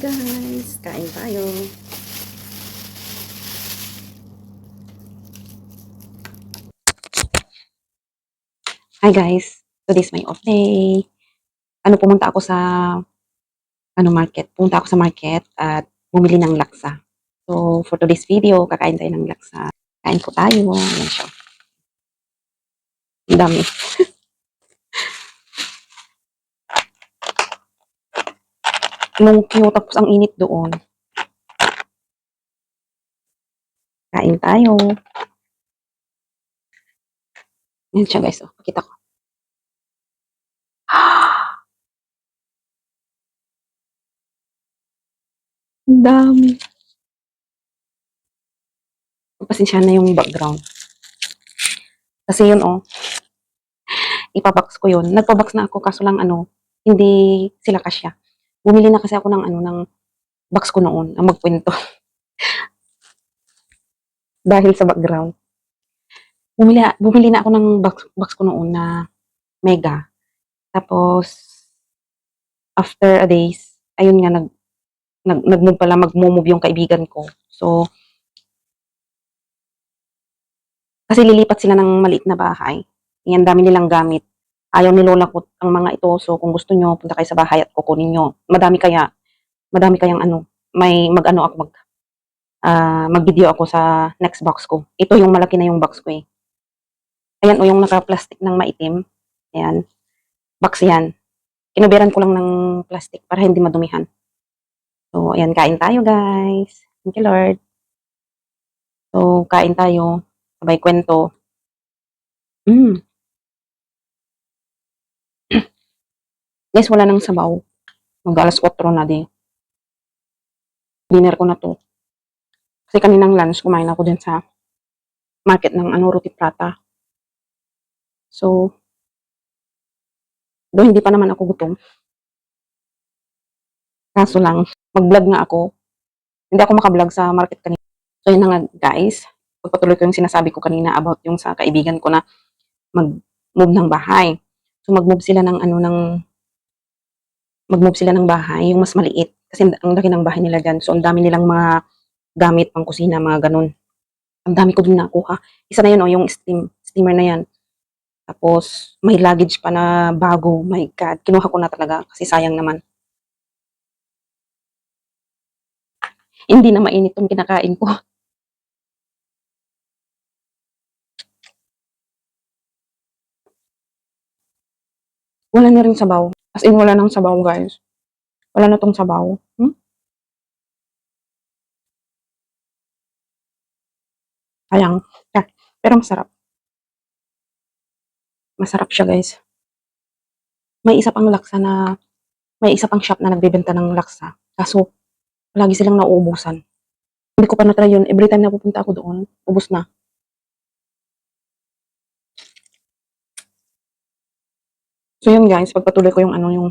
guys! Kain tayo. Hi guys! Today's my off day. Ano, pumunta ako sa ano market. Pumunta ako sa market at bumili ng laksa. So, for today's video, kakain tayo ng laksa. Kain po tayo. Ayan siya. Ang dami. Nung tapos ang init doon. Kain tayo. Yan siya guys. Oh, pakita ko. Ang dami. Pasensya na yung background. Kasi yun oh. Ipabox ko yun. Nagpabox na ako kaso lang ano, hindi sila kasya. Bumili na kasi ako ng ano, ng box ko noon, ang magkwento. Dahil sa background. Bumili, bumili na ako ng box, box ko noon na mega. Tapos, after a days, ayun nga, nag, nag, nag-move pala, mag-move yung kaibigan ko. So, kasi lilipat sila ng maliit na bahay. Yan, dami nilang gamit. Ayaw ni Lola ko ang mga ito. So, kung gusto nyo, punta kayo sa bahay at kukunin nyo. Madami kaya, madami kayang ano, may mag-ano ako, mag, ah, mag-video ako sa next box ko. Ito yung malaki na yung box ko eh. Ayan o, yung naka-plastic ng maitim. Ayan. Box yan. Kinuberan ko lang ng plastic para hindi madumihan. So, ayan, kain tayo guys. Thank you Lord. So, kain tayo. Sabay kwento. Mm. Guys, wala nang sabaw. Mag alas 4 na di. Dinner ko na to. Kasi kaninang lunch, kumain ako dyan sa market ng ano, roti prata. So, do hindi pa naman ako gutom. Kaso lang, mag-vlog nga ako. Hindi ako makablog sa market kanina. So, yun na nga guys. Pagpatuloy ko yung sinasabi ko kanina about yung sa kaibigan ko na mag-move ng bahay. So, mag-move sila ng ano, ng mag-move sila ng bahay, yung mas maliit. Kasi ang laki ng bahay nila dyan. So, ang dami nilang mga gamit pang kusina, mga ganun. Ang dami ko din nakuha. Isa na yun, oh, yung steam, steamer na yan. Tapos, may luggage pa na bago. My God, kinuha ko na talaga kasi sayang naman. Hindi na mainit tong kinakain ko. Wala na rin sabaw. As in, wala nang sabaw, guys. Wala na tong sabaw. Hmm? Sayang. Ah, pero masarap. Masarap siya, guys. May isa pang laksa na, may isa pang shop na nagbebenta ng laksa. Kaso, lagi silang nauubusan. Hindi ko pa na-try yun. Every time na pupunta ako doon, ubos na. So yun guys, pagpatuloy ko yung ano yung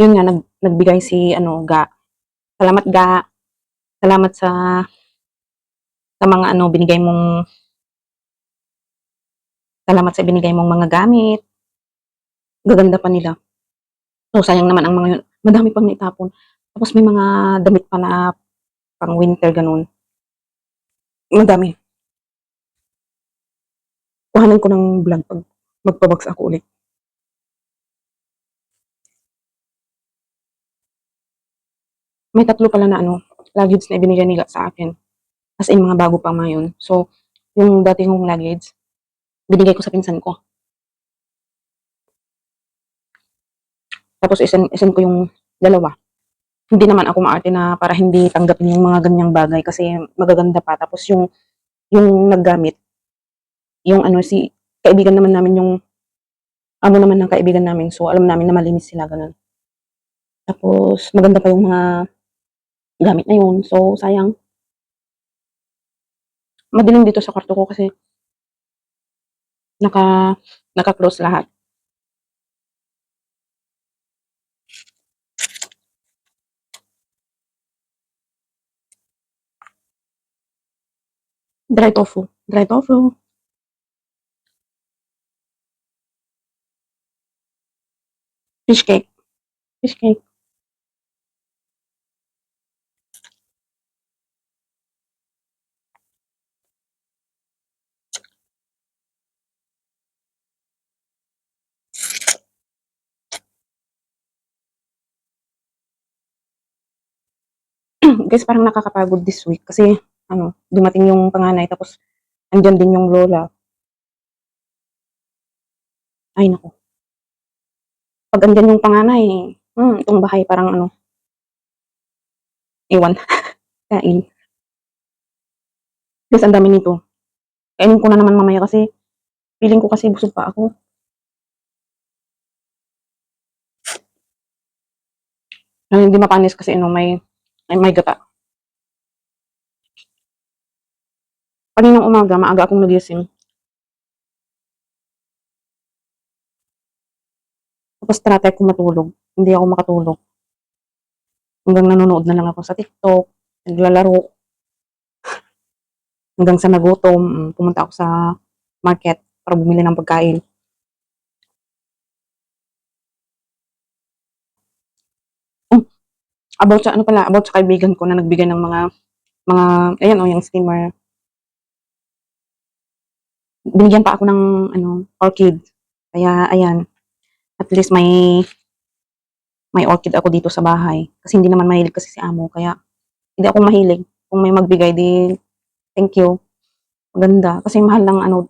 yun nga nag, nagbigay si ano Ga. Salamat Ga. Salamat sa sa mga ano binigay mong salamat sa binigay mong mga gamit. Gaganda pa nila. So sayang naman ang mga yun. Madami pang naitapon. Tapos may mga damit pa na pang winter ganun. Madami. Kuhanan ko ng vlog pag magpabox ako ulit. May tatlo pala na ano, luggage na ibinigay nila sa akin. As in, mga bago pang mga yun. So, yung dati kong luggage, binigay ko sa pinsan ko. Tapos, isen, isen ko yung dalawa. Hindi naman ako maarte na para hindi tanggapin yung mga ganyang bagay kasi magaganda pa. Tapos, yung, yung naggamit, yung ano, si, kaibigan naman namin yung amo naman ng kaibigan namin. So, alam namin na malinis sila, ganun. Tapos, maganda pa yung mga gamit na yun. So, sayang. Madilim dito sa kwarto ko kasi naka, naka-close lahat. Dry tofu. Dry tofu. fish cake. Fish cake. guys, parang nakakapagod this week kasi ano, dumating yung panganay tapos andyan din yung lola. Ay nako. Pag andyan yung panganay, hmm, itong bahay parang ano, ewan, kain. Guys, ang dami nito. Kainin ko na naman mamaya kasi feeling ko kasi busog pa ako. Ay, hindi mapanis kasi ano, may, may, may gata. Kaninang umaga, maaga akong nagising. Tapos tratay ko matulog. Hindi ako makatulog. Hanggang nanonood na lang ako sa TikTok, naglalaro. Hanggang sa nagutom, mm, pumunta ako sa market para bumili ng pagkain. Oh, about sa ano pala, about sa kaibigan ko na nagbigay ng mga mga ayan oh, yung steamer. Binigyan pa ako ng ano, orchid. Kaya ayan, at least may may orchid ako dito sa bahay. Kasi hindi naman mahilig kasi si amo. Kaya hindi ako mahilig. Kung may magbigay, di thank you. Maganda. Kasi mahal lang ano,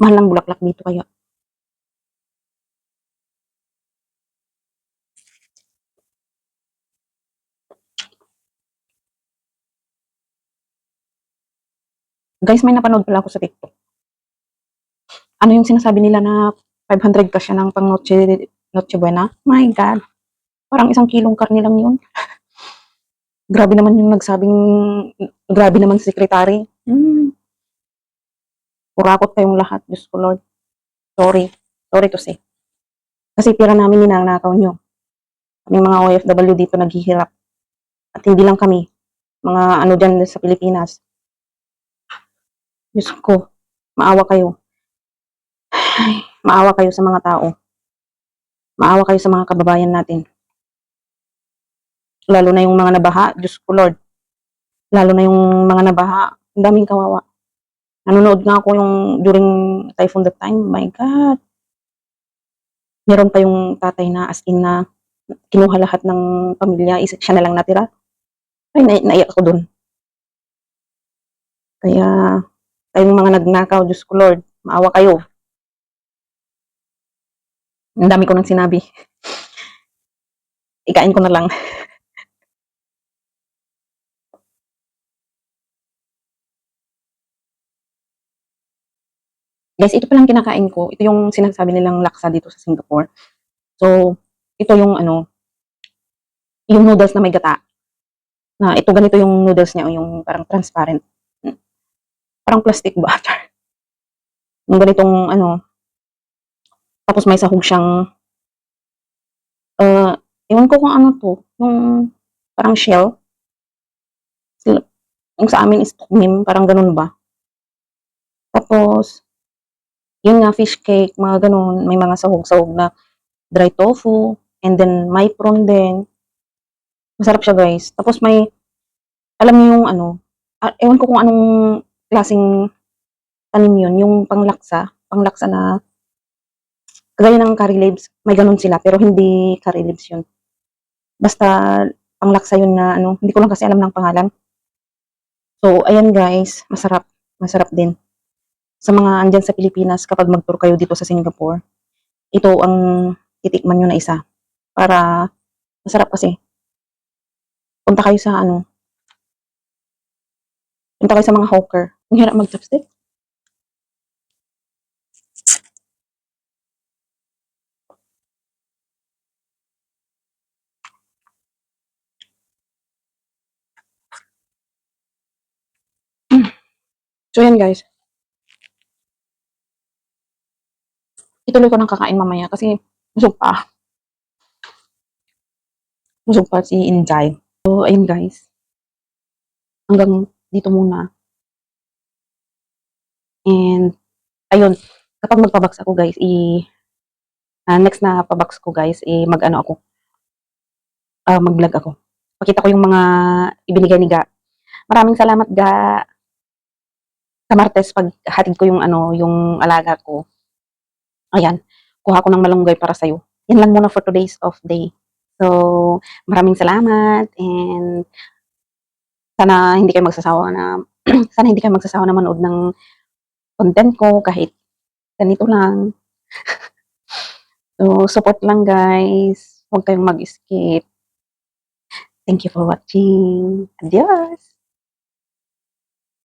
mahal lang bulaklak dito. Kaya guys, may napanood pala ako sa TikTok. Ano yung sinasabi nila na 500 ka siya ng pang noche, noche buena? My God. Parang isang kilong karne lang yun. grabe naman yung nagsabing, grabe naman si sekretary. Hmm. Kurakot kayong lahat, Diyos ko Lord. Sorry. Sorry to say. Kasi pira namin ninanakaw nyo. Kaming mga OFW dito naghihirap. At hindi lang kami. Mga ano dyan sa Pilipinas. Diyos ko. Maawa kayo. Ay, maawa kayo sa mga tao. Maawa kayo sa mga kababayan natin. Lalo na yung mga nabaha, Diyos ko Lord. Lalo na yung mga nabaha, ang daming kawawa. Nanonood nga ako yung during typhoon that time, my God. Meron pa yung tatay na as in na kinuha lahat ng pamilya, isa siya na lang natira. Ay, na naiyak ako dun. Kaya, kayong mga nagnakaw, Diyos ko Lord, maawa kayo. Ang dami ko nang sinabi. Ikain ko na lang. Guys, ito palang kinakain ko. Ito yung sinasabi nilang laksa dito sa Singapore. So, ito yung ano, yung noodles na may gata. Na ito ganito yung noodles niya, yung parang transparent. Parang plastic butter. Yung ganitong ano, tapos may sahog siyang, uh, ewan ko kung ano to, yung parang shell. Yung sa amin is tukmim, parang ganun ba. Tapos, yun nga, fish cake, mga ganun, may mga sahog-sahog na dry tofu, and then may prawn din. Masarap siya guys. Tapos may, alam niyo yung ano, ewan ko kung anong klaseng tanim yun, yung panglaksa, panglaksa na kagaya ng curry leaves, may ganun sila, pero hindi curry leaves yun. Basta panglaksa yun na ano, hindi ko lang kasi alam ng pangalan. So, ayan guys, masarap, masarap din. Sa mga andyan sa Pilipinas, kapag mag-tour kayo dito sa Singapore, ito ang titikman nyo na isa. Para, masarap kasi. Punta kayo sa ano, punta kayo sa mga hawker. Ang hirap mag-chopstick. So, yan guys. Ituloy ko ng kakain mamaya kasi busog pa. Busog pa si Injay. So, ayun guys. Hanggang dito muna. And, ayun. Kapag magpabox ako guys, i uh, next na pabox ko guys, i mag-ano ako. Uh, mag-vlog ako. Pakita ko yung mga ibinigay ni Ga. Maraming salamat Ga sa Martes pag hatid ko yung ano, yung alaga ko. Ayan, kuha ko ng malunggay para sa'yo. Yan lang muna for today's off day. So, maraming salamat and Sana hindi kayo magsasawa na sana hindi kayo magsasawa na manood ng content ko kahit ganito lang. so, support lang guys. Huwag kayong mag-skip. Thank you for watching. Adios!